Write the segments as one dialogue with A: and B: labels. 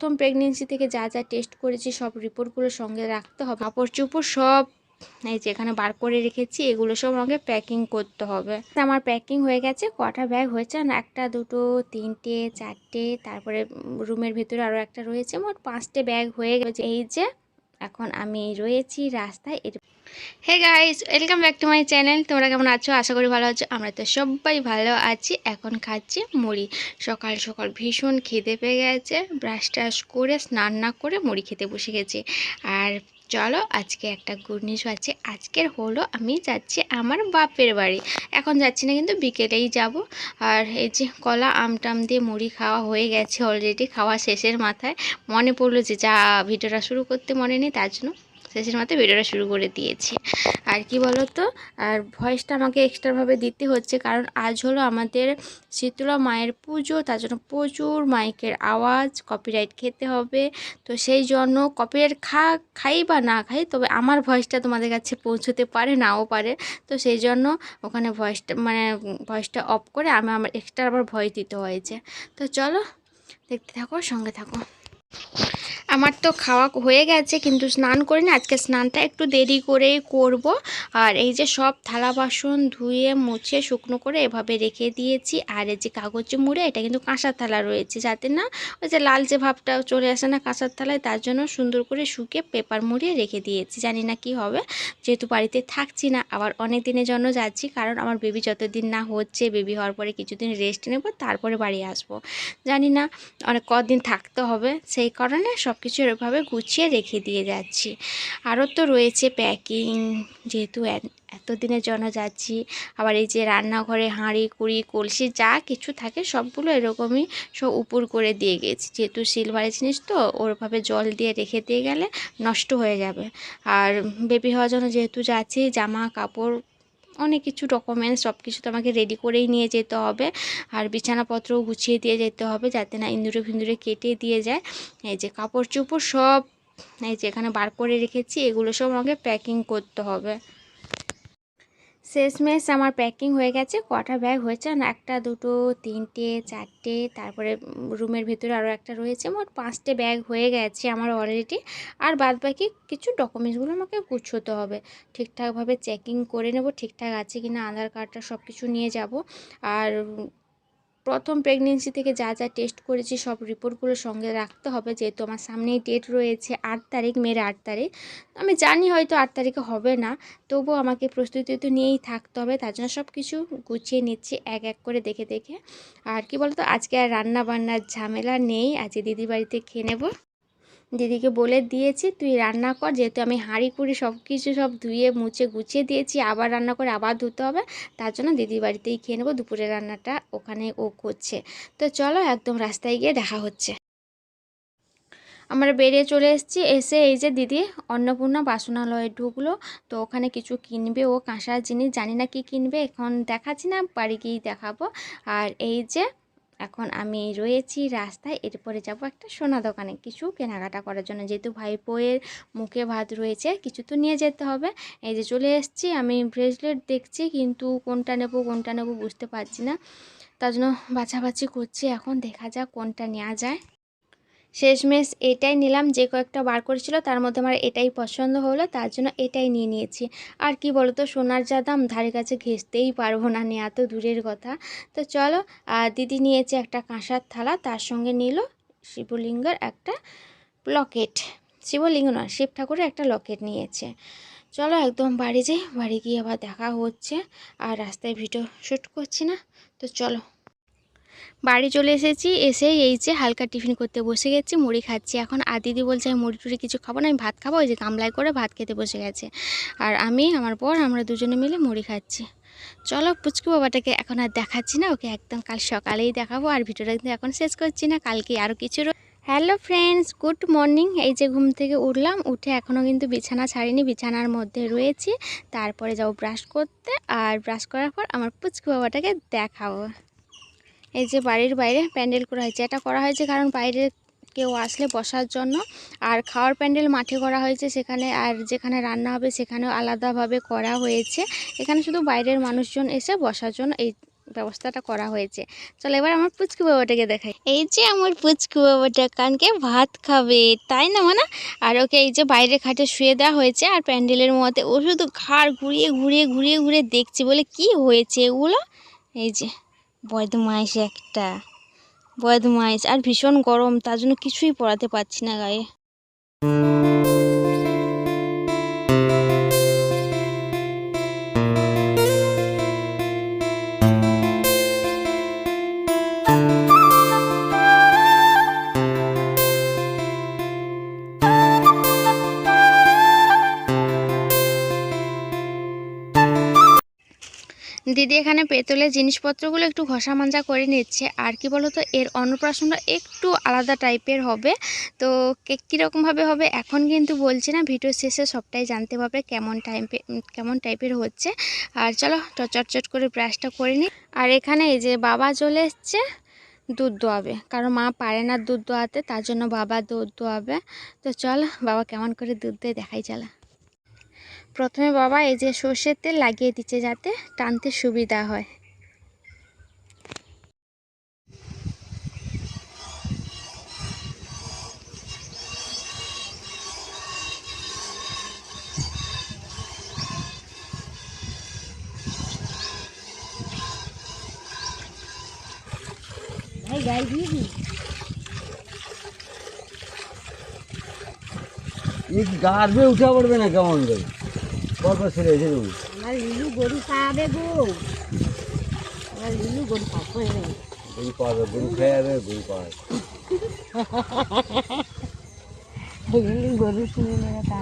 A: প্রথম প্রেগনেন্সি থেকে যা যা টেস্ট করেছি, সব রিপোর্টগুলো সঙ্গে রাখতে হবে। কাপড় চুপড় সব, এই যে এখানে বার করে রেখেছি, এগুলো সব আমাকে প্যাকিং করতে হবে। আমার প্যাকিং হয়ে গেছে, কটা ব্যাগ হয়েছে একটা, দুটো, তিনটে, চারটে, তারপরে রুমের ভিতরে আরও একটা রয়েছে, মোট পাঁচটে ব্যাগ হয়ে গেছে। এই যে এখন আমি রয়েছি রাস্তায়। এর hey guys welcome back to my channel তোমরা কেমন আছো? আশা করি ভালো আছো। আমরা তো সবাই ভালো আছি। এখন খাচ্ছি মুড়ি। সকাল সকাল ভীষণ খেতে পেয়ে গেছে। ব্রাশ ট্রাশ করে, স্নান না করে মুড়ি খেতে বসে গেছি। আর চলো আজকে একটা গুড নিউজ আছে। আজকের হলো আমি যাচ্ছি আমার বাপের বাড়ি। এখন যাচ্ছি না কিন্তু বিকেলেই যাব। আর এই যে কলা আম টাম দিয়ে মুড়ি খাওয়া হয়ে গেছে অলরেডি খাওয়া শেষের মাথায়। মনে পড়ল যে যা ভিডিওটা শুরু করতে মনে নেই, তার জন্য শেষের মাথায় ভিডিওটা শুরু করে দিয়েছি। আর কি বলো তো আর ভয়েসটা আমাকে এক্সট্রাভাবে দিতে হচ্ছে, কারণ আজ হলো আমাদের শীতলা মায়ের পুজো, তার জন্য প্রচুর মাইকের আওয়াজ কপিরাইট খেতে হবে। তো সেই জন্য কপিরাইট খা, খাই বা না খাই, তবে আমার ভয়েসটা তোমাদের কাছে পৌঁছতে পারে, নাও পারে। তো সেই জন্য ওখানে ভয়েসটা মানে ভয়েসটা অফ করে আমি আমার এক্সট্রা আবার ভয়েস দিতে হয়েছে। তো চলো, দেখতে থাকো, সঙ্গে থাকো। আমার তো খাওয়া হয়ে গেছে, কিন্তু স্নান করিনি আজকে স্নানটা একটু দেরি করেই করব। আর এই যে সব থালা বাসন ধুয়ে, মুছে, শুকনো করে এভাবে রেখে দিয়েছি। আর এই যে কাগজে মুড়ে, এটা কিন্তু কাঁসার থালা রয়েছে, যাতে না ওই যে লাল যে ভাবটা চলে আসে না কাঁসার থালায়, তার জন্য সুন্দর করে শুকিয়ে পেপার মুড়িয়ে রেখে দিয়েছি। জানি না কি হবে, যেহেতু বাড়িতে থাকছি না, আবার অনেক দিনের জন্য যাচ্ছি, কারণ আমার বেবি যতদিন না হচ্ছে, বেবি হওয়ার পরে কিছুদিন রেস্ট নেব, তারপরে বাড়ি আসব। জানি না, অনেক কদিন থাকতে হবে, সেই কারণে সব কিছু এরভাবে গুছিয়ে রেখে দিয়ে যাচ্ছি। আরও তো রয়েছে প্যাকিং যেহেতু এতদিনের জন্য যাচ্ছি। আবার এই যে রান্নাঘরে হাঁড়ি, কুড়ি, কলসি যা কিছু থাকে সবগুলো এরকমই সব উপর করে দিয়ে গেছি। যেহেতু সিলভারের জিনিস তো, ওরভাবে জল দিয়ে রেখে দিয়ে গেলে নষ্ট হয়ে যাবে। আর বেবি হওয়ার জন্য যেহেতু যাচ্ছি জামা কাপড় অনেক কিছু ডকুমেন্টস সব কিছু তো আমাকে রেডি করেই নিয়ে যেতে হবে। আর বিছানাপত্রও গুছিয়ে দিয়ে যেতে হবে যাতে না ইন্দুরে ফিন্দুরে কেটে দিয়ে যায়। এই যে কাপড় চোপড় সব, এই যে এখানে বার করে রেখেছি, এগুলো সব আমাকে প্যাকিং করতে হবে। শেষমেশ আমার প্যাকিং হয়ে গেছে, কটা ব্যাগ হয়েছে না একটা, দুটো, তিনটে, চারটে, তারপরে রুমের ভিতরে আরও একটা রয়েছে, মোট পাঁচটে ব্যাগ হয়ে গেছে আমার অলরেডি আর বাদ বাকি কিছু ডকুমেন্টসগুলো আমাকে গুছোতে হবে। ঠিকঠাকভাবে চেকিং করে নেব, ঠিকঠাক আছে কি না আধার কার্ডটা সব কিছু নিয়ে যাব, আর প্রথম প্রেগনেন্সি থেকে যা যা টেস্ট করেছি, সব রিপোর্টগুলো সঙ্গে রাখতে হবে যেহেতু আমার সামনেই ডেট রয়েছে আট তারিখ মেয়ের আট তারিখ। আমি জানি হয়তো আট তারিখে হবে না, তবুও আমাকে প্রস্তুতি তো নিয়েই থাকতে হবে, তার জন্য সব কিছু গুছিয়ে নিচ্ছি এক এক করে দেখে দেখে। আর কি বলতো, আজকে আর রান্না বান্নার ঝামেলা নেই, আজকে দিদি বাড়িতে খেয়ে নেব। দিদিকে বলে দিয়েছি, তুই রান্না কর, যেহেতু আমি হাঁড়ি, কুড়ি সব কিছু সব ধুয়ে, মুছে, গুছিয়ে দিয়েছি, আবার রান্না করে আবার ধুতে হবে, তার জন্য দিদি বাড়িতেই খেয়ে নেব, দুপুরের রান্নাটা ওখানে ও করছে। তো চলো একদম রাস্তায় গিয়ে দেখা হচ্ছে। আমরা বেরিয়ে চলে এসেছি, এসে এই যে দিদি অন্নপূর্ণা বাসনালয়ে ঢুকলো, তো ওখানে কিছু কিনবে ও কাঁসার জিনিস, জানি না কি কিনবে, এখন দেখাচ্ছি না, বাড়ি গিয়েই দেখাবো। আর এই যে এখন আমি রয়েছি রাস্তায়, এরপরে যাব একটা সোনা দোকানে। কিছু কেনাকাটা করার জন্য। যেহেতু ভাই ভাইপোয়ের মুখে ভাত রয়েছে, কিছু তো নিয়ে যেতে হবে। এই যে চলে এসেছি, আমি ব্রেসলেট দেখছি, কিন্তু কোনটা নেব কোনটা নেব বুঝতে পারছি না। তার জন্য বাছাবাছি করছি। এখন দেখা যাক কোনটা নেওয়া যায়। শেষমেশ এটাই নিলাম, যে কয়েকটা বার করেছিল তার মধ্যে আমার এটাই পছন্দ হলো, তার জন্য এটাই নিয়ে নিয়েছি। আর কি বলো তো সোনার যা দাম, ধারে কাছে ঘেসতেই পারব না নিয়ে এত দূরের কথা। তো চলো দিদি নিয়েছে একটা কাঁসার থালা, তার সঙ্গে নিল শিবলিঙ্গের একটা লকেট। শিবলিঙ্গ নয়, শিব ঠাকুরের একটা লকেট নিয়েছে। চলো একদম বাড়ি যাই, বাড়ি গিয়ে আবার দেখা হচ্ছে, আর রাস্তায় ভিডিও শ্যুট করছি না। তো চলো। বাড়ি চলে এসেছি, এসেই এই যে হালকা টিফিন করতে বসে গেছি, মুড়ি খাচ্ছি। এখন আর দিদি বলছে, আমি মুড়ি টুড়ি কিছু খাব না, আমি ভাত খাব। ওই যে গামলায় করে ভাত খেতে বসে গেছে। আর আমি, আমার পর আমরা দুজনে মিলে মুড়ি খাচ্ছি। চলো পুচকু বাবাটাকে এখন আর দেখাচ্ছি না, ওকে একদম কাল সকালেই দেখাবো, আর ভিডিওটা কিন্তু এখন শেষ করছি না, কালকে আরও কিছু হ্যালো ফ্রেন্ডস, গুড মর্নিং। এই যে ঘুম থেকে উঠলাম, উঠে এখনও কিন্তু বিছানা ছাড়িনি, বিছানার মধ্যে রয়েছি। তারপরে যাব ব্রাশ করতে, আর ব্রাশ করার পর আমার পুচকু বাবাটাকে দেখাবো। এই যে বাড়ির বাইরে প্যান্ডেল করা হয়েছে। এটা করা হয়েছে কারণ বাইরে কেউ আসলে বসার জন্য। আর খাওয়ার প্যান্ডেল মাঠে করা হয়েছে সেখানে। আর যেখানে রান্না হবে সেখানেও আলাদাভাবে করা হয়েছে। এখানে শুধু বাইরের মানুষজন এসে বসার জন্য এই ব্যবস্থাটা করা হয়েছে। চলো এবার আমার পুচকু বাবাটাকে দেখাই। এই যে আমার পুচকু বাবাটা কানকে ভাত খাবে, তাই না মানে? আর ওকে এই যে বাইরে খাটে শুয়ে দেওয়া হয়েছে। আর প্যান্ডেলের মধ্যে ও শুধু ঘাড় ঘুরিয়ে ঘুরিয়ে ঘুরিয়ে ঘুরিয়ে দেখছে বলে কি হয়েছে এগুলো? এই যে। বদমাইশ একটা। বদমাইশ আর ভীষণ গরম তার জন্য কিছুই পরাতে পারছি না গায়ে। দিদি এখানে পেতলের জিনিসপত্রগুলো একটু ঘষা মাজা করে নিচ্ছে। আর কি বলতো, এর অন্নপ্রাশনটা একটু আলাদা টাইপের হবে। তো কেক কীরকমভাবে হবে এখন কিন্তু বলছি না, ভিডিও শেষে সবটাই জানতে পারবে কেমন টাইপে কেমন টাইপের হচ্ছে। আর চলো চটচট করে ব্রাশটা করে নিই আর এখানে এই যে বাবা চলে এসছে, দুধ দোয়াবে। কারণ মা পারে না দুধ দোয়াতে, তার জন্য বাবা দুধ দোয়াবে। তো চল বাবা কেমন করে দুধ দেয় দেখাই চলা। প্রথমে বাবা এই যে সর্ষের তেল লাগিয়ে দিচ্ছে যাতে টানতে সুবিধা হয়।
B: এই গাড়বে উঠে পড়বে না কেমন করে? ছেড়ে এসে দেবো।
C: আমার লিলু গরু গো। আমার লিলু গরু
B: গরু পাবে গরু খেয়ে যাবে গরু পাবে
C: লিলু গরু শুনে নেবে তা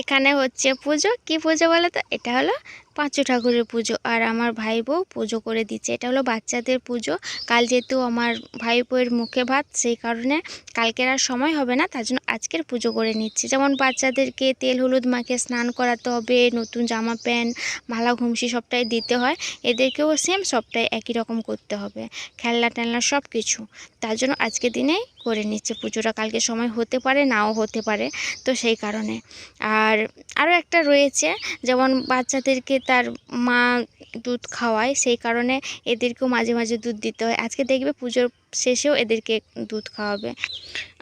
A: এখানে হচ্ছে পুজো। কি পুজো বলো তো? এটা হলো পাঁচু ঠাকুরের পুজো আর আমার ভাই বউ পুজো করে দিচ্ছে। এটা হলো বাচ্চাদের পুজো। কাল যেহেতু আমার ভাই বউয়ের মুখে ভাত, সেই কারণে কালকের আর সময় হবে না, তার জন্য আজকের পুজো করে নিচ্ছি। যেমন বাচ্চাদেরকে তেল, হলুদ মাকে স্নান করাতে হবে, নতুন জামা, প্যান্ট, মালা, ঘুমসি সবটাই দিতে হয়। এদেরকেও সেম সবটাই একই রকম করতে হবে, খেলনা টেলনা সব কিছু তার জন্য আজকে দিনেই করে নিচ্ছে পুজোটা। কালকে সময় হতে পারে, নাও হতে পারে, তো সেই কারণে। আর আরও একটা রয়েছে, যেমন বাচ্চাদেরকে তার মা দুধ খাওয়ায়, সেই কারণে এদেরকেও মাঝে মাঝে দুধ দিতে হয়। আজকে দেখবে পুজোর শেষেও এদেরকে দুধ খাওয়াবে।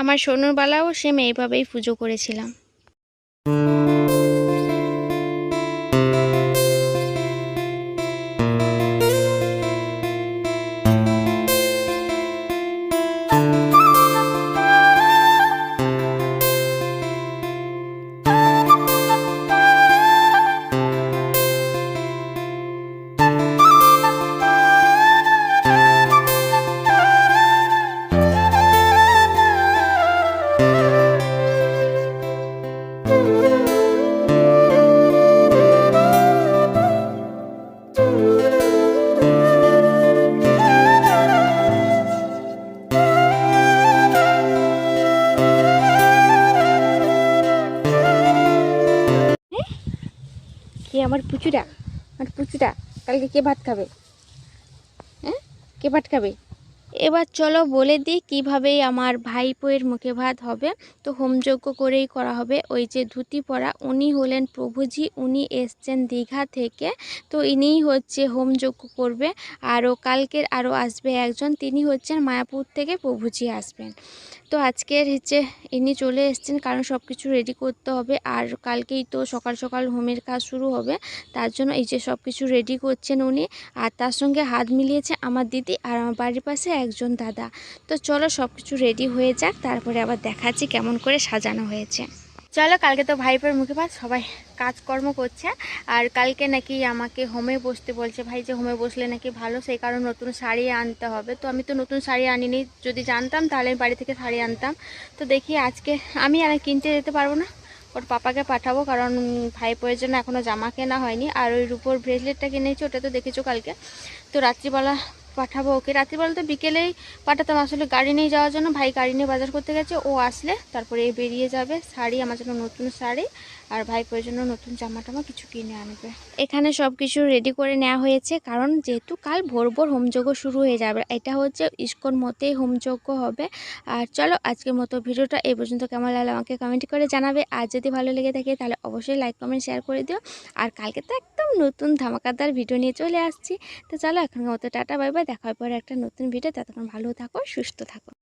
A: আমার সোনুরবালাও সেম এইভাবেই পুজো করেছিলাম। পুচুটা আর পুচুটা কালকে কে ভাত খাবে? হ্যাঁ? কে ভাত খাবে? এবার চলো বলে দিই কীভাবে আমার ভাইপোয়ের মুখে ভাত হবে। তো হোমযজ্ঞ করেই করা হবে। ওই যে ধুতি পরা, উনি হলেন প্রভুজি, উনি এসছেন দীঘা থেকে। তো ইনিই হচ্ছে হোমযজ্ঞ করবে। আরও কালকের আরও আসবে একজন, তিনি হচ্ছেন মায়াপুর থেকে প্রভুজি আসবেন। তো আজকের হচ্ছে ইনি চলে এসেছেন, কারণ সব কিছু রেডি করতে হবে। আর কালকেই তো সকাল সকাল হোমের কাজ শুরু হবে। তার জন্য এই যে সব কিছু রেডি করছেন উনি। আর তার সঙ্গে হাত মিলিয়েছে আমার দিদি আর আমার বাড়ির পাশে একজন দাদা। তো চলো সব কিছু রেডি হয়ে যাক, তারপরে আবার দেখাচ্ছি কেমন করে সাজানো হয়েছে। চলো, কালকে তো ভাইপের মুখে ভাত, সবাই কাজকর্ম করছে। আর কালকে নাকি আমাকে হোমে বসতে বলছে, ভাই, যে হোমে বসলে নাকি ভালো, সেই কারণে নতুন শাড়ি আনতে হবে। তো আমি তো নতুন শাড়ি আনিনি, যদি জানতাম তাহলে আমি বাড়ি থেকে শাড়ি আনতাম। তো দেখি আজকে আমি আর কিনতে যেতে পারব না। ওর পাপাকে পাঠাবো, কারণ ভাইপোয়ের জন্য এখনও জামা কেনা হয়নি। আর ওই রূপোর ব্রেসলেটটা কিনেছি, ওটা তো দেখেছ কালকে। তো রাত্রিবেলা পাঠাবো ওকে। রাত্রিবেলা তো বিকেলেই পাঠাতাম। আসলে গাড়ি নিয়ে যাওয়ার জন্য ভাই গাড়ি নিয়ে বাজার করতে গেছে। ও আসলে তারপরে বেরিয়ে যাবে শাড়ি, আমার জন্য নতুন শাড়ি। আর ভাই জন্য নতুন জামা টামা কিছু কিনে আনবে। এখানে সব কিছু রেডি করে নেওয়া হয়েছে, কারণ যেহেতু কাল ভোর ভোর হোমযজ্ঞ শুরু হয়ে যাবে। এটা হচ্ছে ইস্কন মতেই হোমযজ্ঞ হবে। আর চলো আজকের মতো ভিডিওটা এই পর্যন্ত কেমন লাগল আমাকে কমেন্ট করে জানাবে। আর যদি ভালো লেগে থাকে তাহলে অবশ্যই লাইক কমেন্ট শেয়ার করে দিও। আর কালকে তো একদম নতুন ধামাকাদার ভিডিও নিয়ে চলে আসছি। তো চলো এখন মতো টাটা বাই বাই দেখা পরে একটা নতুন ভিডিও ততক্ষণ ভালো থাকো, সুস্থ থাকো।